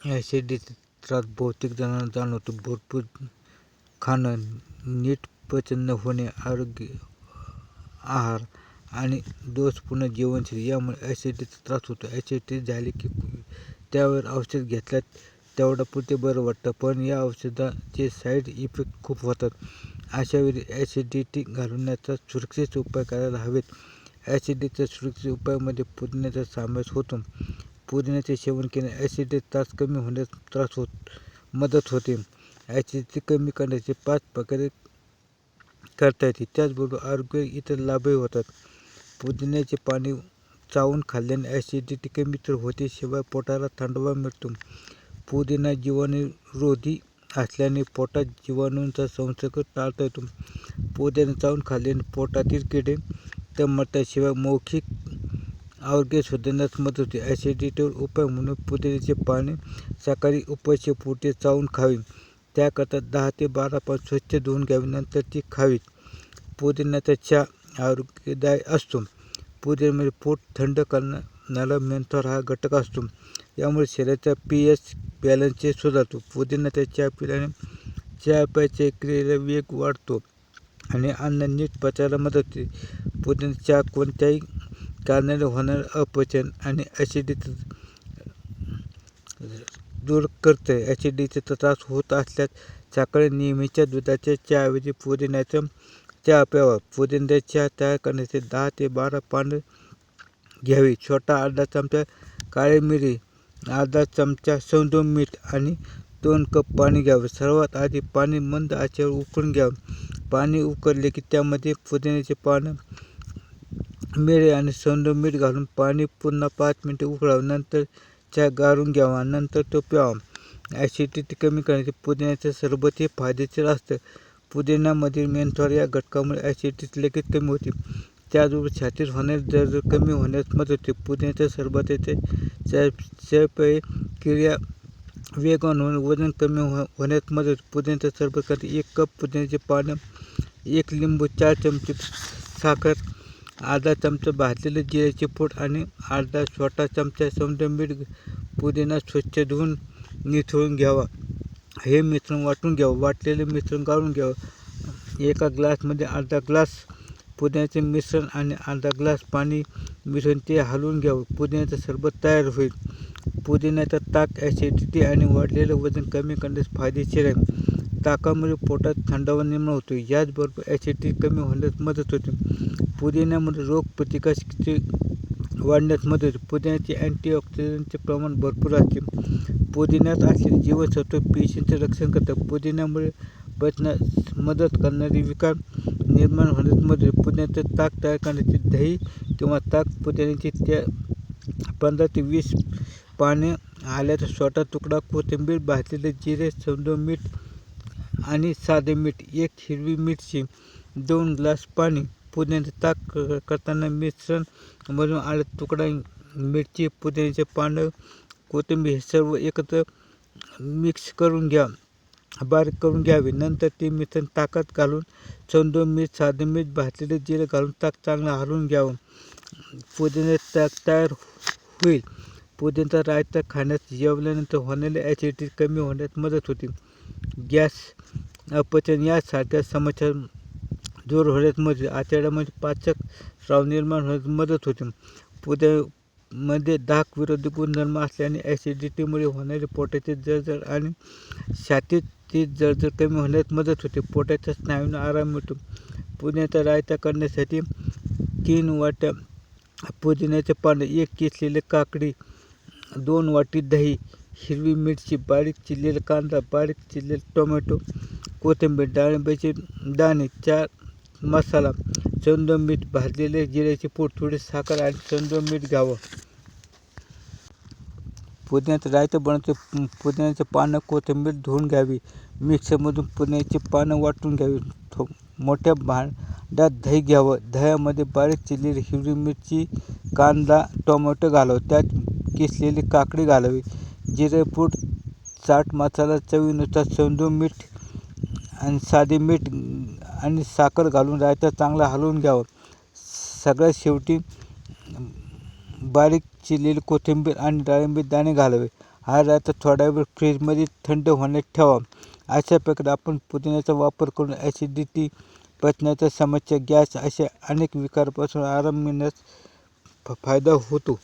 ॲसिडिटीचा त्रास बहुतेक जणांना जाणवतो. भरपूर खाणं, नीट पचन न होणे, अयोग्य आहार आणि दोषपूर्ण जीवनशैली यामुळे ॲसिडिटीचा त्रास होतो. ॲसिडिटी झाली की त्यावर औषध घेतल्यास तेवढ्यापुरते बरं वाटतं, पण या औषधाचे साईड इफेक्ट खूप होतात. अशावेळी ॲसिडिटी घालवण्याचा सुरक्षित उपाय करायला हवेत. ॲसिडिटीच्या सुरक्षित उपायांमध्ये पुदिन्याचा समावेश होतो. पुदिन्याचे सेवन केल्याने ॲसिडिटीचा त्रास कमी होण्यास त्रास होत मदत होते. ॲसिडिटी कमी करण्याचे पाच प्रकारे करता येते. त्याचबरोबर आरोग्य इतर लाभही होतात. पुदिन्याचे पाणी चावून खाल्ल्याने ॲसिडिटी कमी तर होते शिवाय पोटाला थंडवा मिळतो. पुदिना जीवाणूरोधी असल्याने पोटात जीवाणूंचा संसर्ग टाळता येतो. पुदिना चावून खाल्ल्याने पोटातील किडे तर मरतात, शिवाय मौखिक आरोग्य सुधारण्यास मदत होते. ॲसिडिटीवर उपाय म्हणून पुदिन्याचे पाने सकाळी उपाशीपोटी चावून खावी. त्याकरता दहा ते बारा पाच स्वच्छ धुऊन घ्यावी, नंतर ती खावीत. पुदिन्याचा चहा आरोग्यदायी असतो. पुदिन्यामध्ये पोट थंड करणारा मेंथॉर हा घटक असतो. यामुळे शरीराचा पी एच बॅलन्सचे सुधारतो. पुदिन्याचा चहा पिल्याने चयापचय क्रियेला वेग वाढतो आणि अन्न नीट पचायला मदत होते. पुदिन्याचा चहा कोणत्याही कारणाने होणारे अपचन आणि ॲसिडिटी दूर करते. ॲसिडिटीचा त्रास होत असल्यास सकाळी नेहमीच्या दुधाच्या चहाऐवजी पुदिन्याचं चहा प्यावा. पुदिन्याचा चहा तयार करण्यासाठी दहा ते बारा पाने घ्यावी. छोटा अर्धा चमचा काळी मिरी, अर्धा चमचा सौंदव मीठ आणि दोन कप पाणी घ्यावे. सर्वात आधी पाणी मंद आचेवर उकळून घ्यावे. पाणी उकळले की त्यामध्ये पुदिन्याचे पानं मिरी आणि सौंदव मीठ घालून पाणी पुन्हा पाच मिनटं उकळावं नंतर चहा गाळून घ्यावा, नंतर तो प्यावा. ॲसिडिटी कमी करण्यासाठी पुदिन्याचे सरबत हे फायदेशीर असतं. पुदिन्यामधील मेंथॉर या घटकामुळे ॲसिडिटी लगेच कमी होते. त्याचबरोबर छातीत होणारी जळजळ कमी होण्यास मदत होते. पुदिन्याच्या सरबताचे चयापचय क्रिया वेगवान होऊन वजन कमी हो- होण्यास मदत होते. पुदिन्याचे सरबत करते एक कप पुदिन्याचे पानं एक लिंबू, चार चमचे साखर, अर्धा चमचा भाजलेले जिऱ्याचे पूड आणि अर्धा छोटा चमचा समुद्र मीठ पुदिना स्वच्छ धुऊन निथळून घ्यावा. हे मिश्रण वाटून घ्यावं. वाटलेले मिश्रण गाळून घ्यावं. एका ग्लासमध्ये अर्धा ग्लास पुदिन्याचे मिश्रण आणि अर्धा ग्लास पाणी मिसळून ते हलवून घ्यावं. पुदिन्याचं सरबत तयार होईल. पुदिन्याचा ताक ॲसिडिटी आणि वाढलेलं वजन कमी करण्यास फायदेशीर आहे. ताकामुळे पोटात थंडावा निर्माण होतो. याचबरोबर ॲसिडिटी कमी होण्यास मदत होते. पुदिन्यामध्ये रोगप्रतिकारशक्ती वाढण्यास मदत होते. अँटीऑक्सिडंटचे प्रमाण भरपूर असते. पुदिन्यात असलेले जीवनसत्व पेशींचे रक्षण करतात. पुदिन्यामुळे बचण्यास मदत करणारे विकार निर्माण होण्यास मदत पुदिन्याचे ताक तयार करण्याचे दही किंवा ताक, पुदिन्याची पंधरा ते वीस पाने, आल्याचा छोटा तुकडा, कोथिंबीर, भाजलेले जिरे, समजून मीठ आणि साधे मीठ, एक हिरवी मिरची, दोन ग्लास पाणी. पुदिन्याचे ताक करताना मिश्रण मिश्रणामधून आल्याचा तुकडा, मिरची, पुदिन्याचे पानं कोथिंबीर हे सर्व एकत्र मिक्स करून घ्या बारीक करून घ्यावे. नंतर ते मिश्रण ताकात घालून सौंदव मीठ, साधे मीठ, भाजलेले जिरे घालून ताक चांगलं हलवून घ्यावं पुदिन्याचे ताक तयार होईल. पुदिन्याचा रायता खाण्यास जेवल्यानंतर होणारी ॲसिडिटी कमी होण्यास मदत होते. गॅस, अपचन यासारख्या समस्या दूर होण्यास मदत होते. आतड्यामध्ये पाचक स्राव निर्माण होण्यास मदत होते. पुद्यामध्ये दाक विरोधी गुणधर्म असल्याने ॲसिडिटीमुळे होणारे पोटाचे जळजळ आणि छातीतील जळजळ कमी होण्यास मदत होते. पोटाच्या स्नायूंना आराम मिळतो. पुण्याचा रायता करण्यासाठी तीन वाट्या पुदिन्याचे पानं एक किसलेले काकडी, दोन वाटी दही, हिरवी मिरची, बारीक चिरलेला कांदा, बारीक चिरलेला टोमॅटो, कोथिंबीर, डाळिंबाचे दाणे, चार मसाला, चंद मीठ, भाजलेले जिऱ्याचे पूड, थोडी साखर आणि सौंदव मीठ घ्यावं. पुदिन्याचं रायतं बनवतो पुदिन्याचे पानं कोथिंबीर धुवून घ्यावी. मिक्सरमधून पुदिन्याची पानं वाटून घ्यावी. थो मोठ्या भांड्यात दही घ्यावं. दह्यामध्ये बारीक चिरलेली हिरवी मिरची, कांदा, टोमॅटो घालावं त्यात किसलेली काकडी घालावी. जिरेपूड, चाट मसाला, चवीनुसार सौंदव मीठ आणि साधे मीठ आणि साखर घालून रायता चांगला हलवून घ्यावा. सगळ्यात शेवटी बारीक चिरलेली कोथिंबीर आणि डाळिंबाचे दाणे घालावे. हा रायता थोडा वेळ फ्रीजमध्ये थंड होण्यात ठेवा अशा प्रकारे आपण पुदिन्याचा वापर करून ॲसिडिटी पचनाच्या समस्या गॅस अशा अनेक विकारापासून आराम मिळण्यास फायदा होतो